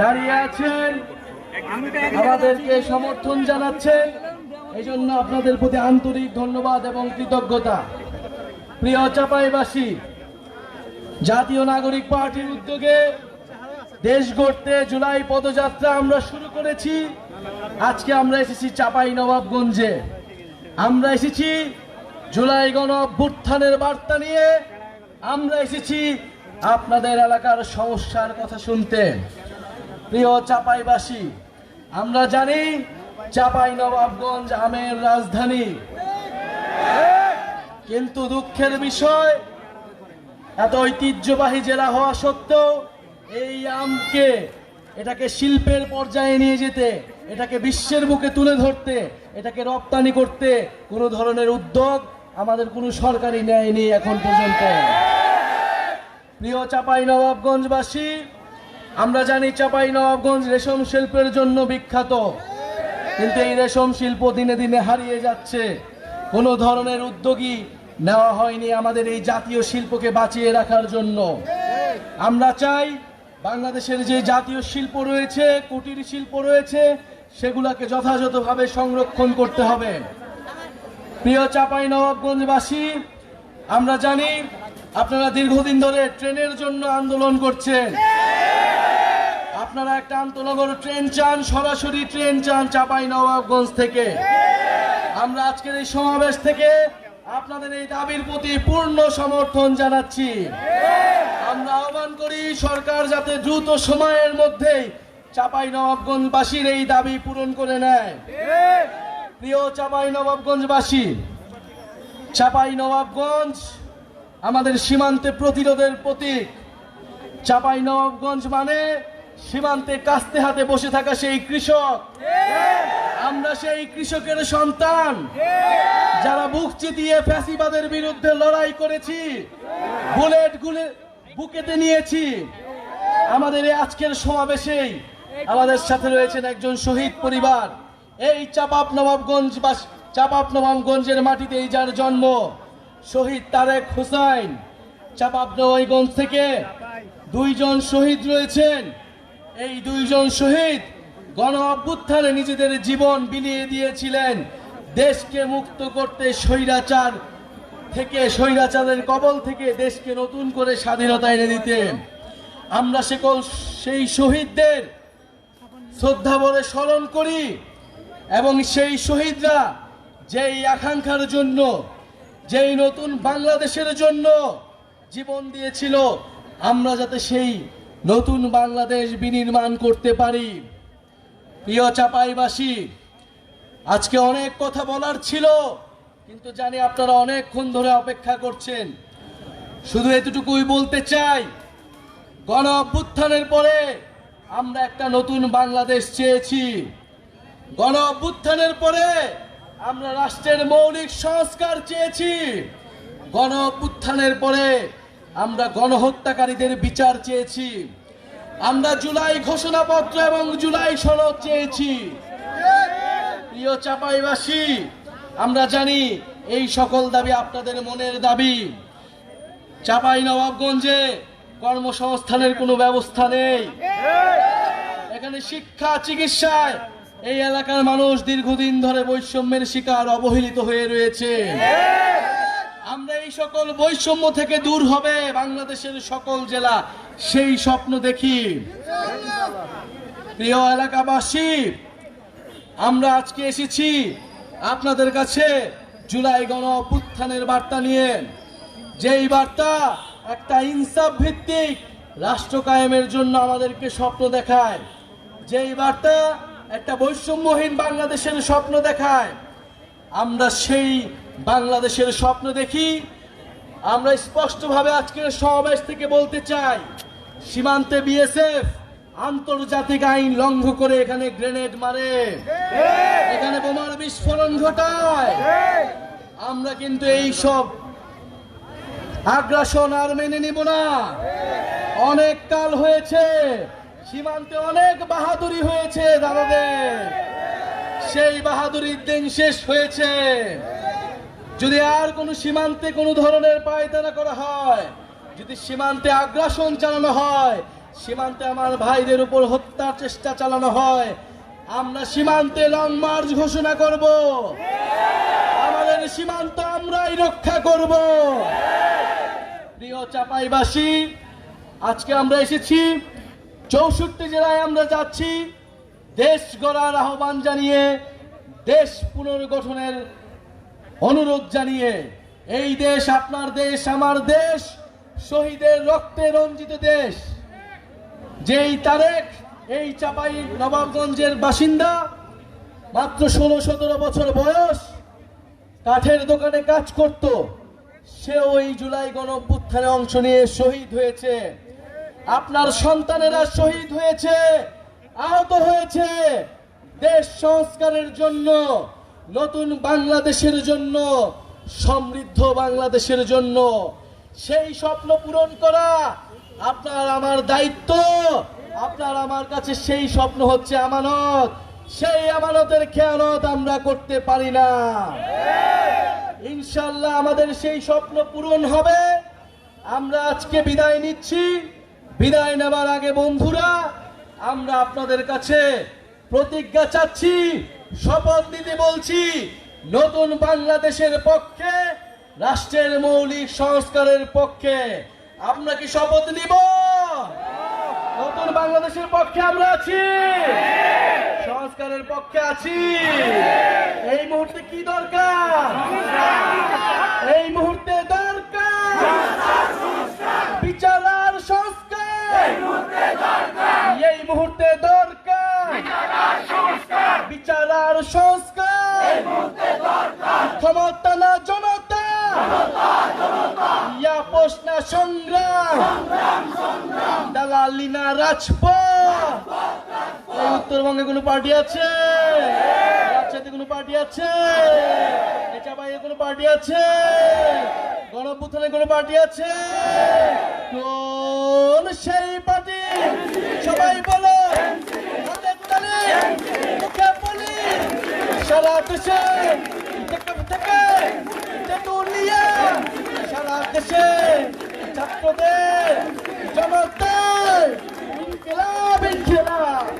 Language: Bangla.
দাঁড়িয়ে আছেন। আমাদেরকে সমর্থন জানাচ্ছেন। এই জন্য আপনাদের প্রতি আন্তরিক ধন্যবাদ এবং কৃতজ্ঞতা। প্রিয় চাপাইবাসী, জাতীয় নাগরিক পার্টির উদ্যোগে দেশ গড়তে জুলাই পদযাত্রা আমরা শুরু করেছি। আজকে আমরা এসেছি চাপাই নবাবগঞ্জে। আমরা এসেছি জুলাই গণ অভ্যুত্থানের বার্তা নিয়ে। আমরা এসেছি আপনাদের এলাকার সমস্যার কথা শুনতে। প্রিয় চাপাইবাসী, আমরা জানি চাপাই নবাবগঞ্জ আমের রাজধানী। কিন্তু দুঃখের বিষয়, এত ঐতিহ্যবাহী জেলা হওয়া সত্ত্বেও এই আমকে, এটাকে শিল্পের পর্যায়ে নিয়ে যেতে, এটাকে বিশ্বের বুকে তুলে ধরতে, এটাকে রপ্তানি করতে কোনো ধরনের উদ্যোগ আমাদের কোনো সরকারি নেয়নি এখন পর্যন্ত। প্রিয় চাপাই নবাবগঞ্জবাসী আমরা জানি চাপাই নবাবগঞ্জ রেশম শিল্পের জন্য বিখ্যাত। কিন্তু এই রেশম শিল্প দিনে দিনে হারিয়ে যাচ্ছে। কোনো ধরনের উদ্যোগী নেওয়া হয়নি আমাদের এই জাতীয় শিল্পকে বাঁচিয়ে রাখার জন্য। আমরা চাই বাংলাদেশের যে জাতীয় শিল্প রয়েছে, কুটির শিল্প রয়েছে, সেগুলোকে যথাযথভাবে সংরক্ষণ করতে হবে। প্রিয় চাপাই নবাবগঞ্জবাসী আমরা জানি আপনারা দীর্ঘদিন ধরে ট্রেনের জন্য আন্দোলন করছেন। আপনারা একটা আন্তনগর ট্রেন চান, সরাসরি ট্রেন চান চাপাই নবাবগঞ্জ থেকে। আমরা আজকের এই সমাবেশ থেকে আপনাদের এই দাবির প্রতি পূর্ণ সমর্থন জানাচ্ছি। আমরা আহ্বান করি সরকার যাতে দ্রুত সময়ের মধ্যেই চাপাই নবাবগঞ্জবাসীর এই দাবি পূরণ করে নেয়। প্রিয় চাপাই নবাবগঞ্জবাসী চাপাই নবাবগঞ্জ আমাদের সীমান্তে প্রতিরোধের প্রতীক। চাপাই নবাবগঞ্জ মানে সীমান্তে কাস্তে হাতে বসে থাকা সেই কৃষক। আমরা সেই কৃষকের সন্তান। যারা বুক চিতিয়ে ফ্যাসিবাদের বিরুদ্ধে লড়াই করেছি, বুলেট গুলে বুকেতে নিয়েছি। আমাদের এই আজকের সমাবেশেই আমাদের সাথে রয়েছেন একজন শহীদ পরিবার। এই চাপাপ নবাবগঞ্জ বা চাপাপ নবাবগঞ্জের মাটিতেই যার জন্ম, শহীদ তারেক হুসাইন। চাপাপ নবাবগঞ্জ থেকে দুইজন শহীদ রয়েছেন। এই দুইজন শহীদ গণ অভ্যুত্থানে নিজেদের জীবন বিলিয়ে দিয়েছিলেন। দেশকে মুক্ত করতে স্বৈরাচার থেকে, স্বৈরাচারের কবল থেকে দেশকে নতুন করে স্বাধীনতা এনে দিতে আমরা সকল সেই শহীদদের শ্রদ্ধা ভরে স্মরণ করি এবং সেই শহীদরা যেই আকাঙ্ক্ষার জন্য, যেই নতুন বাংলাদেশের জন্য জীবন দিয়েছিল, আমরা যাতে সেই নতুন বাংলাদেশ বিনির্মাণ করতে পারি। প্রিয় চাপাইবাসী, আজকে অনেক কথা বলার ছিল, কিন্তু জানি আপনারা অনেকক্ষণ ধরে অপেক্ষা করছেন। শুধু এতটুকুই বলতে চাই, গণ অভ্যুত্থানের পরে আমরা একটা নতুন বাংলাদেশ চেয়েছি। গণ অভ্যুত্থানের পরে আমরা রাষ্ট্রের মৌলিক সংস্কার চেয়েছি। গণ অভ্যুত্থানের পরে আমরা গণহত্যাকারীদের বিচার চেয়েছি। আমরা জুলাই ঘোষণাপত্র এবং জুলাই সনদ চেয়েছি। প্রিয় চাপাইবাসী, আমরা জানি এই সকল দাবি আপনাদের মনের দাবি। চাপাই নবাবগঞ্জে কর্মসংস্থানের কোনো ব্যবস্থা নেই। এখানে শিক্ষা, চিকিৎসায় এই এলাকার মানুষ দীর্ঘদিন ধরে বৈষম্যের শিকার, অবহেলিত হয়ে রয়েছে। আমরা এই সকল বৈষম্য থেকে দূর হবে বাংলাদেশের সকল জেলা, সেই স্বপ্ন দেখি। প্রিয় এলাকাবাসী, আমরা আজকে এসেছি আপনাদের কাছে জুলাই গণ অভ্যুত্থানের বার্তা নিয়ে। যেই বার্তা একটা ইনসাফ ভিত্তিক রাষ্ট্র কায়েমের জন্য আমাদেরকে স্বপ্ন দেখায়। যেই বার্তা একটা বৈষম্যহীন বাংলাদেশের স্বপ্ন দেখায়। আমরা সেই বাংলাদেশের স্বপ্ন দেখি, আমরা স্পষ্টভাবে আজকের সমাবেশ থেকে বলতে চাই, সীমান্তে বিএসএফ আন্তর্জাতিক আইন লঙ্ঘ করে এখানে গ্রেনেড মারে। এখানে বোমার বিস্ফোরণ ঘটায়। আমরা কিন্তু এই সব আগ্রাসন আর মেনে নিব না। অনেক কাল হয়েছে, সীমান্তে অনেক বাহাদুরি হয়েছে, দাদাদের। সেই বাহাদুরির দিন শেষ হয়েছে। যদি আর কোনো সীমান্তে কোনো ধরনের পায়তারা করা হয়, যদি সীমান্তে আগ্রাসন চালানো হয়, সীমান্তে আমার ভাইদের উপর হত্যার চেষ্টা চালানো হয়, আমরা সীমান্তে লং মার্চ ঘোষণা করব। আমাদের সীমান্ত আমরাই রক্ষা করব। প্রিয় চাপাইবাসী, আজকে আমরা এসেছি চৌষট্টি জেলায় আমরা যাচ্ছি। দেশ গড়ার আহ্বান জানিয়ে দেশ পুনর্গঠনের অনুরোধ জানিয়ে, এই দেশ আপনার দেশ, আমার দেশ, শহীদের রক্তে রঞ্জিত দেশ। যেই তারেক, এই চাপাই নবাবগঞ্জের বাসিন্দা, মাত্র ষোলো সতেরো বছর বয়স, কাঠের দোকানে কাজ করত। সে ওই জুলাই গণ অভ্যুত্থানে অংশ নিয়ে শহীদ হয়েছে। আপনার সন্তানেরা শহীদ হয়েছে, আহত হয়েছে। দেশ সংস্কারের জন্য নতুন বাংলাদেশের জন্য, সমৃদ্ধ বাংলাদেশের জন্য, সেই স্বপ্ন পূরণ করা আপনার আমার দায়িত্ব। আপনার আমার কাছে সেই স্বপ্ন হচ্ছে আমানত। সেই আমানতের খেয়ানত আমরা করতে পারি না। ইনশাল্লাহ আমাদের সেই স্বপ্ন পূরণ হবে। আমরা আজকে বিদায় নিচ্ছি। বিদায় নেবার আগে বন্ধুরা, আমরা আপনাদের কাছে প্রতিজ্ঞা চাচ্ছি শপথ দিতে বলছি, নতুন বাংলাদেশের পক্ষে, রাষ্ট্রের মৌলিক সংস্কারের পক্ষে আমরা কি শপথ নিব? নতুন বাংলাদেশের পক্ষে আমরা আছি। সংস্কারের পক্ষে আছি। এই মুহূর্তে কি দরকার এই মুহূর্তে দরকার বিচার আর সংস্কার এই মুহূর্তে দরকার বিচার আর সংস্কার ক্ষমতা না জনতা ইয়া প্রশ্ন, সংগ্রাম। দালালি না রাজপথ। উত্তরবঙ্গে কোনো পার্টি আছে? রাজশাহীতে কোনো পার্টি আছে? চাপাইয়ে কোনো পার্টি আছে? গণপুত্রে কোনো পার্টি আছে? কোন সেই পার্টি? সবাই বলো। সারা দেশে, থেকে তেতুলিয়া সারা দেশে ছাত্রদের জনতার ইনকিলাব।